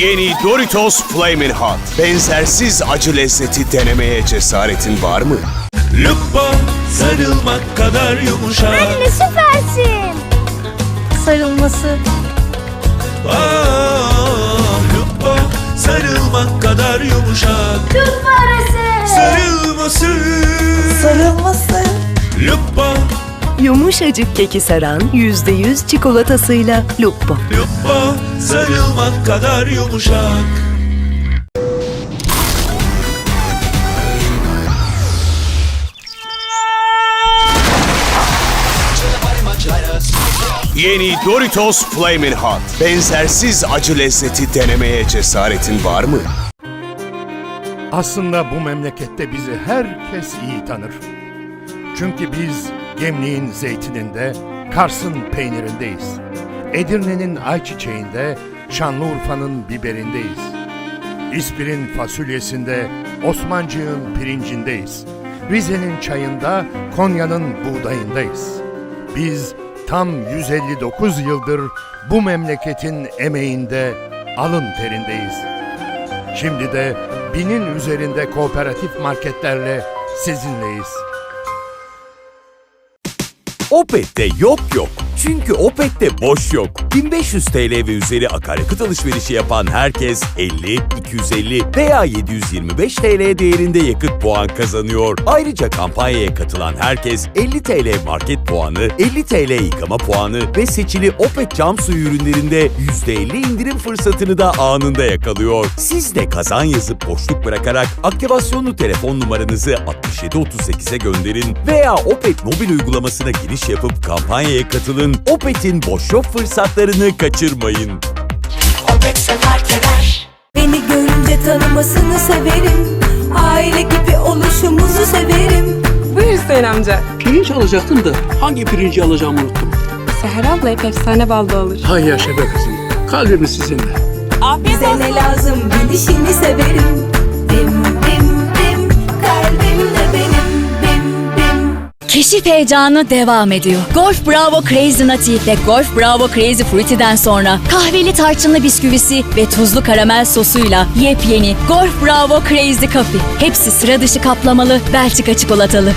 Yeni Doritos Flamin' Hot. Benzersiz acı lezzeti denemeye cesaretin var mı? Lupo sarılmak kadar yumuşak Anne süpersin. Sarılması. Ah, Lupo sarılmak kadar yumuşak Numarası. Yumuşacık keki saran %100 çikolatasıyla Lupo. Lupo sarılmak kadar yumuşak Yeni Doritos Flamin' Hot. Benzersiz acı lezzeti denemeye cesaretin var mı? Aslında bu memlekette bizi herkes iyi tanır. Çünkü biz Gemliğin zeytininde, Kars'ın peynirindeyiz. Edirne'nin ayçiçeğinde, Şanlıurfa'nın biberindeyiz. İspir'in fasulyesinde, Osmancık'ın pirincindeyiz. Rize'nin çayında, Konya'nın buğdayındayız. Biz tam 159 yıldır bu memleketin emeğinde, alın terindeyiz. Şimdi de binin üzerinde kooperatif marketlerle sizinleyiz. Opet'te yok yok. Çünkü Opet'te boş yok. 1500 TL ve üzeri akaryakıt alışverişi yapan herkes 50, 250 veya 725 TL değerinde yakıt puan kazanıyor. Ayrıca kampanyaya katılan herkes 50 TL market puanı, 50 TL yıkama puanı ve seçili Opet cam suyu ürünlerinde %50 indirim fırsatını da anında yakalıyor. Siz de kazan yazıp boşluk bırakarak aktivasyonlu telefon numaranızı 6738'e gönderin veya Opet mobil uygulamasına giriş yapıp kampanyaya katılın. Opet'in boş yok fırsatlarını kaçırmayın. Beni görünce tanımasını severim. Aile gibi oluşumuzu severim. Buyur Hüseyin amca. Pirinç alacaktım da hangi pirinci alacağımı unuttum. Seher abla hep efsane balda alır. Hay yaşa be kızım. Kalbimiz sizinle. Bize ne lazım bilişini Keşif heyecanı devam ediyor. Golf Bravo Crazy Nutty ve Golf Bravo Crazy Fruity'den sonra kahveli tarçınlı bisküvisi ve tuzlu karamel sosuyla yepyeni Golf Bravo Crazy Coffee. Hepsi sıra dışı kaplamalı Belçika çikolatalı.